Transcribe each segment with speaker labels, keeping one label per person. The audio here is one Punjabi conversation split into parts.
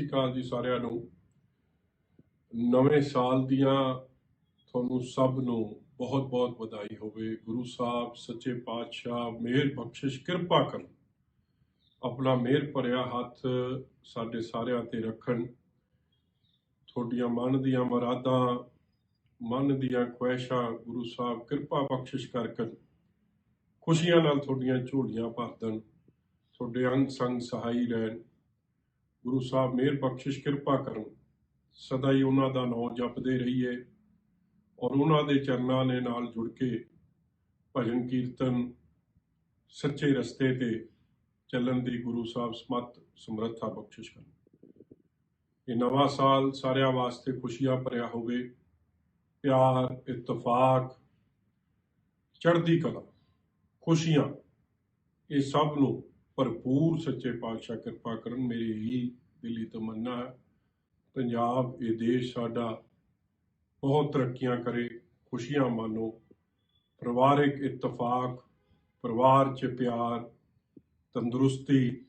Speaker 1: ਸ਼੍ਰੀ ਅਕਾਲ ਜੀ ਸਾਰਿਆਂ ਨੂੰ। ਨਵੇਂ ਸਾਲ ਦੀਆਂ ਤੁਹਾਨੂੰ ਸਭ ਨੂੰ ਬਹੁਤ-ਬਹੁਤ ਵਧਾਈ ਹੋਵੇ। ਗੁਰੂ ਸਾਹਿਬ, ਸੱਚੇ ਪਾਤਸ਼ਾਹ, ਮਿਹਰ, ਬਖਸ਼ਿਸ਼, ਕਿਰਪਾ ਕਰਨ। ਆਪਣਾ ਮਿਹਰ ਭਰਿਆ ਹੱਥ ਸਾਡੇ ਸਾਰਿਆਂ ਤੇ ਰੱਖਣ। ਤੁਹਾਡੀਆਂ ਮਨ ਦੀਆਂ ਮੁਰਾਦਾਂ, ਮਨ ਦੀਆਂ ਖੁਆਇਸ਼ਾਂ, ਗੁਰੂ ਸਾਹਿਬ ਕਿਰਪਾ ਬਖਸ਼ਿਸ਼ ਕਰਕੇ ਖੁਸ਼ੀਆਂ ਨਾਲ ਤੁਹਾਡੀਆਂ ਝੋਲੀਆਂ ਭਰ ਦੇਣ। ਤੁਹਾਡੇ ਅੰਗ ਸੰਗ ਸਹਾਈ ਰਹਿਣ ਗੁਰੂ ਸਾਹਿਬ ਮਿਹਰ ਬਖਸ਼ਿਸ਼ ਕਿਰਪਾ ਕਰਨ ਸਦਾ ਹੀ ਉਹਨਾਂ ਦਾ ਨਾਮ ਜਪਦੇ ਰਹੀਏ ਔਰ ਉਹਨਾਂ ਦੇ ਚਰਨਾਂ ਦੇ ਨਾਲ ਜੁੜ ਕੇ ਭਜਨ ਕੀਰਤਨ ਸੱਚੇ ਰਸਤੇ ਤੇ ਚੱਲਣ ਦੀ ਗੁਰੂ ਸਾਹਿਬ ਸਮਤ ਸਮਰੱਥਾ ਬਖਸ਼ਿਸ਼ ਕਰਨ ਇਹ ਨਵਾਂ ਸਾਲ ਸਾਰਿਆਂ ਵਾਸਤੇ ਖੁਸ਼ੀਆਂ ਭਰਿਆ ਹੋਵੇ। ਪਿਆਰ, ਇਤਫਾਕ, ਚੜ੍ਹਦੀ ਕਲਾ, ਖੁਸ਼ੀਆਂ, ਇਹ ਸਭ ਨੂੰ ਭਰਪੂਰ ਸੱਚੇ ਪਾਤਸ਼ਾਹ ਕਿਰਪਾ ਕਰਨ, ਮੇਰੀ ਹੀ ਦਿਲੀ ਤਮੰਨਾ ਹੈ। ਪੰਜਾਬ, ਇਹ ਦੇਸ਼ ਸਾਡਾ ਬਹੁਤ ਤਰੱਕੀਆਂ ਕਰੇ, ਖੁਸ਼ੀਆਂ ਮਾਨੋ ਪਰਿਵਾਰਿਕ ਇਤਫਾਕ, ਪਰਿਵਾਰ 'ਚ ਪਿਆਰ, ਤੰਦਰੁਸਤੀ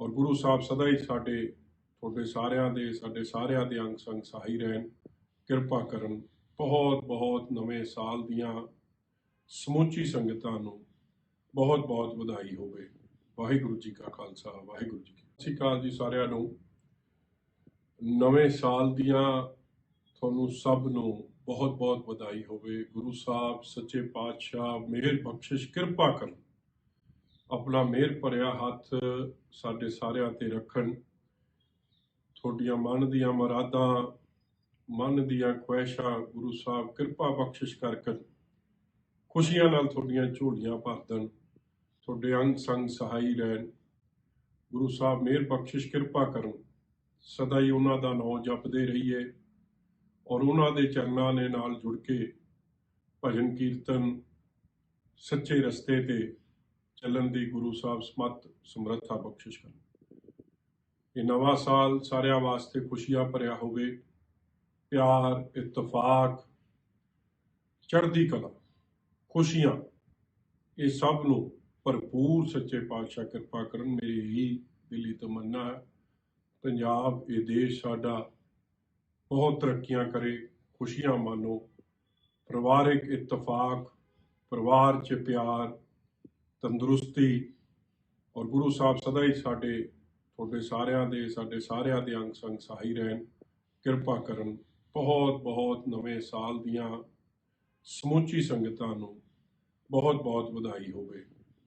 Speaker 1: ਔਰ ਗੁਰੂ ਸਾਹਿਬ ਸਦਾ ਹੀ ਸਾਡੇ, ਤੁਹਾਡੇ ਸਾਰਿਆਂ ਦੇ, ਸਾਡੇ ਸਾਰਿਆਂ ਦੇ ਅੰਗ ਸੰਗ ਸਹਾਈ ਰਹਿਣ। ਕਿਰਪਾ ਕਰਨ, ਬਹੁਤ ਬਹੁਤ ਨਵੇਂ ਸਾਲ ਦੀਆਂ ਸਮੁੱਚੀ ਸੰਗਤਾਂ ਨੂੰ ਬਹੁਤ ਬਹੁਤ ਵਧਾਈ ਹੋਵੇ। ਵਾਹਿਗੁਰੂ ਜੀ ਕਾ ਖਾਲਸਾ, ਵਾਹਿਗੁਰੂ ਜੀ ਕੀ ਸਤਿ ਸ਼੍ਰੀ ਅਕਾਲ ਜੀ ਸਾਰਿਆਂ ਨੂੰ। ਨਵੇਂ ਸਾਲ ਦੀਆਂ ਤੁਹਾਨੂੰ ਸਭ ਨੂੰ ਬਹੁਤ ਬਹੁਤ ਵਧਾਈ ਹੋਵੇ। ਗੁਰੂ ਸਾਹਿਬ, ਸੱਚੇ ਪਾਤਸ਼ਾਹ ਮਿਹਰ ਬਖਸ਼ਿਸ਼, ਕਿਰਪਾ ਕਰਨ ਆਪਣਾ ਮਿਹਰ ਭਰਿਆ ਹੱਥ ਸਾਡੇ ਸਾਰਿਆਂ ਤੇ ਰੱਖਣ। ਤੁਹਾਡੀਆਂ ਮਨ ਦੀਆਂ ਮੁਰਾਦਾਂ, ਮਨ ਦੀਆਂ ਖੁਆਇਸ਼ਾਂ ਗੁਰੂ ਸਾਹਿਬ ਕਿਰਪਾ ਬਖਸ਼ਿਸ਼ ਕਰਕੇ ਖੁਸ਼ੀਆਂ ਨਾਲ ਤੁਹਾਡੀਆਂ ਝੋਲੀਆਂ ਭਰ ਦੇਣ। ਤੁਹਾਡੇ ਅੰਗ ਸੰਗ ਸਹਾਈ ਰਹਿਣ। ਗੁਰੂ ਸਾਹਿਬ ਮਿਹਰ ਬਖਸ਼ਿਸ਼ ਕਿਰਪਾ ਕਰਨ ਸਦਾ ਹੀ ਉਹਨਾਂ ਦਾ ਨਾਮ ਜਪਦੇ ਰਹੀਏ ਔਰ ਉਹਨਾਂ ਦੇ ਚਰਨਾਂ ਦੇ ਨਾਲ ਜੁੜ ਕੇ ਭਜਨ ਕੀਰਤਨ ਸੱਚੇ ਰਸਤੇ ਤੇ ਚੱਲਣ ਦੀ ਗੁਰੂ ਸਾਹਿਬ ਸਮਤ ਸਮਰੱਥਾ ਬਖਸ਼ਿਸ਼ ਕਰਨ ਇਹ ਨਵਾਂ ਸਾਲ ਸਾਰਿਆਂ ਵਾਸਤੇ ਖੁਸ਼ੀਆਂ ਭਰਿਆ ਹੋਵੇ। ਪਿਆਰ, ਇਤਫਾਕ, ਚੜ੍ਹਦੀ ਕਲਾ, ਖੁਸ਼ੀਆਂ, ਇਹ ਸਭ ਨੂੰ ਭਰਪੂਰ ਸੱਚੇ ਪਾਤਸ਼ਾਹ ਕਿਰਪਾ ਕਰਨ, ਮੇਰੀ ਹੀ ਦਿਲੀ ਤਮੰਨਾ ਹੈ। ਪੰਜਾਬ, ਇਹ ਦੇਸ਼ ਸਾਡਾ ਬਹੁਤ ਤਰੱਕੀਆਂ ਕਰੇ, ਖੁਸ਼ੀਆਂ ਮਾਨੋ ਪਰਿਵਾਰਿਕ ਇਤਫਾਕ, ਪਰਿਵਾਰ 'ਚ ਪਿਆਰ, ਤੰਦਰੁਸਤੀ ਔਰ ਗੁਰੂ ਸਾਹਿਬ ਸਦਾ ਹੀ ਸਾਡੇ, ਤੁਹਾਡੇ ਸਾਰਿਆਂ ਦੇ, ਸਾਡੇ ਸਾਰਿਆਂ ਦੇ ਅੰਗ ਸੰਗ ਸਹਾਈ ਰਹਿਣ। ਕਿਰਪਾ ਕਰਨ, ਬਹੁਤ ਬਹੁਤ ਨਵੇਂ ਸਾਲ ਦੀਆਂ ਸਮੁੱਚੀ ਸੰਗਤਾਂ ਨੂੰ ਬਹੁਤ ਬਹੁਤ ਵਧਾਈ ਹੋਵੇ।